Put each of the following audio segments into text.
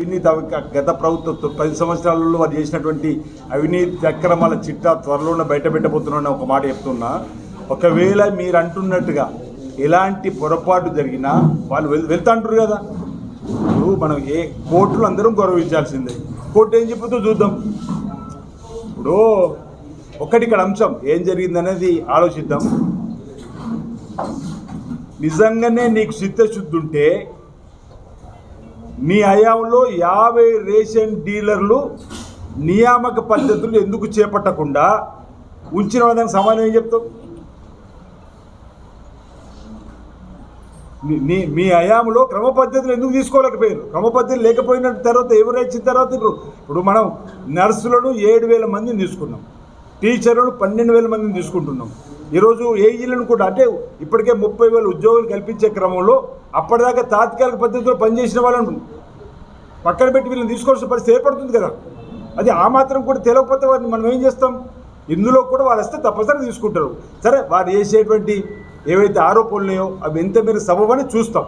అవినీతి గత ప్రభుత్వం పది సంవత్సరాలలో వారు చేసినటువంటి అవినీతి అక్రమాల చిట్టా త్వరలోనే బయట పెట్టబోతున్నా ఒక మాట చెప్తున్నా. ఒకవేళ మీరు అంటున్నట్టుగా ఎలాంటి పొరపాటు జరిగినా వాళ్ళు వెళ్ వెళ్తా అంటారు కదా. ఇప్పుడు మనం ఏ కోర్టులు అందరం గౌరవించాల్సిందే. కోర్టు ఏం చెప్పుతో చూద్దాం. ఇప్పుడు ఒకటి ఇక్కడ అంశం ఏం జరిగిందనేది ఆలోచిద్దాం. నిజంగానే నీకు చిత్తశుద్ధి ఉంటే మీ హయాంలో యాభై రేషన్ డీలర్లు నియామక పద్ధతులు ఎందుకు చేపట్టకుండా ఉంచిన వాళ్ళకి సమాధానం ఏం చెప్తావు? మీ- మీ మీ హయాంలో క్రమ పద్ధతులు ఎందుకు తీసుకోలేకపోయారు? క్రమ పద్ధతులు లేకపోయిన తర్వాత ఎవరు ఇచ్చిన తర్వాత ఇప్పుడు ఇప్పుడు మనం నర్సులను ఏడు వేల మందిని తీసుకున్నాం. టీచర్లను పన్నెండు వేల మందిని తీసుకుంటున్నాం. ఈరోజు ఏఈలను కూడా అంటే ఇప్పటికే ముప్పై వేల ఉద్యోగులు కల్పించే క్రమంలో అప్పటిదాకా తాత్కాలిక పద్ధతిలో పనిచేసిన వాళ్ళను పక్కన పెట్టి వీళ్ళని తీసుకోవాల్సిన పరిస్థితి ఏర్పడుతుంది కదా. అది ఆ మాత్రం కూడా తెలియకపోతే వారిని మనం ఏం చేస్తాం? ఇందులో కూడా వాళ్ళు వస్తే తప్పనిసరి తీసుకుంటారు. సరే వారు చేసేటువంటి ఏవైతే ఆరోపణలు ఉన్నాయో అవి ఎంత మీరు సబబని చూస్తాం.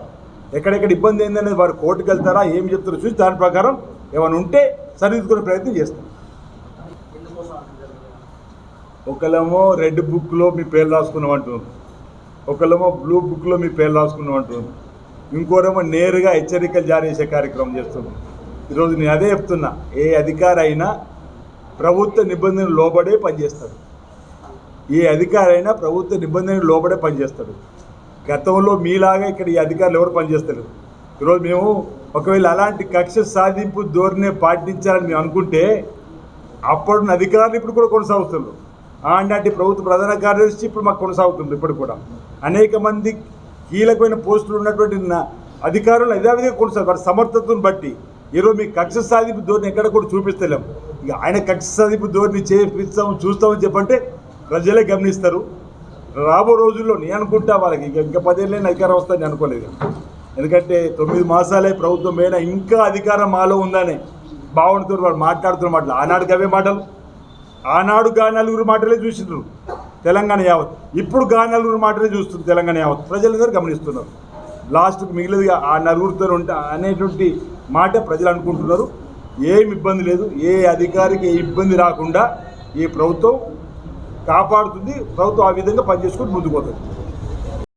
ఎక్కడెక్కడ ఇబ్బంది ఏందనేది వారు కోర్టుకు వెళ్తారా ఏమి చెప్తారో చూసి దాని ప్రకారం ఏమైనా ఉంటే సరిదిద్దుకునే ప్రయత్నం చేస్తాం. ఒకళ్ళేమో రెడ్ బుక్లో మీ పేరు రాసుకున్నాం అంటుంది ఒకళ్ళేమో బ్లూ బుక్లో మీ పేరు రాసుకున్నాం అంటుంది ఇంకోరేమో నేరుగా హెచ్చరికలు జారీ చేసే కార్యక్రమం చేస్తున్నాం ఈరోజు నేను అదే చెప్తున్నా. ఏ అధికారి అయినా ప్రభుత్వ నిబంధనలు లోబడే పనిచేస్తాడు ఏ అధికారి అయినా ప్రభుత్వ నిబంధనలు లోబడే పనిచేస్తాడు గతంలో మీలాగా ఇక్కడ ఈ అధికారులు ఎవరు పనిచేస్తారు ఈరోజు మేము ఒకవేళ అలాంటి కక్ష సాధింపు ధోరణి పాటించాలని మేము అనుకుంటే అప్పుడు అధికారులు ఇప్పుడు కూడా కొనసాగుతున్నారు. ఆనాటి ప్రభుత్వ ప్రధాన కార్యదర్శి ఇప్పుడు మాకు కొనసాగుతుంది ఇప్పుడు కూడా. అనేక మంది కీలకమైన పోస్టులు ఉన్నటువంటి అధికారులు యథావిధిగా కొనసాగు వారి సమర్థతను బట్టి ఈరోజు మీ కక్ష సాధింపు ధోరణి ఎక్కడ కూడా చూపిస్తలేం. ఇక ఆయన కక్ష సాధింపు ధోరణి చేపిస్తాము చూస్తామని చెప్పంటే ప్రజలే గమనిస్తారు. రాబో రోజుల్లో నేను అనుకుంటా వాళ్ళకి ఇక ఇంకా పదేళ్ళైనా అధికారం వస్తుందని అనుకోలేదు. ఎందుకంటే తొమ్మిది మాసాలే ప్రభుత్వం పైన ఇంకా అధికారం మాలో ఉందని భావనతో వాళ్ళు మాట్లాడుతున్న మాటలు. ఆనాడుకి అవే మాటలు. ఆనాడు గా నలుగురు మాటలే చూసిండ్రు తెలంగాణ యావత్. ఇప్పుడు గా నలుగురు మాటలే చూస్తుంది తెలంగాణ యావత్. ప్రజలందరూ గమనిస్తున్నారు. లాస్ట్కి మిగిలిదిగా ఆ నలుగురితో ఉంటా అనేటువంటి మాట ప్రజలు అనుకుంటున్నారు. ఏం ఇబ్బంది లేదు ఏ అధికారికి ఏ ఇబ్బంది రాకుండా ఈ ప్రభుత్వం కాపాడుతుంది ప్రభుత్వం ఆ విధంగా పనిచేసుకుంటూ ముందుకు పోతుంది.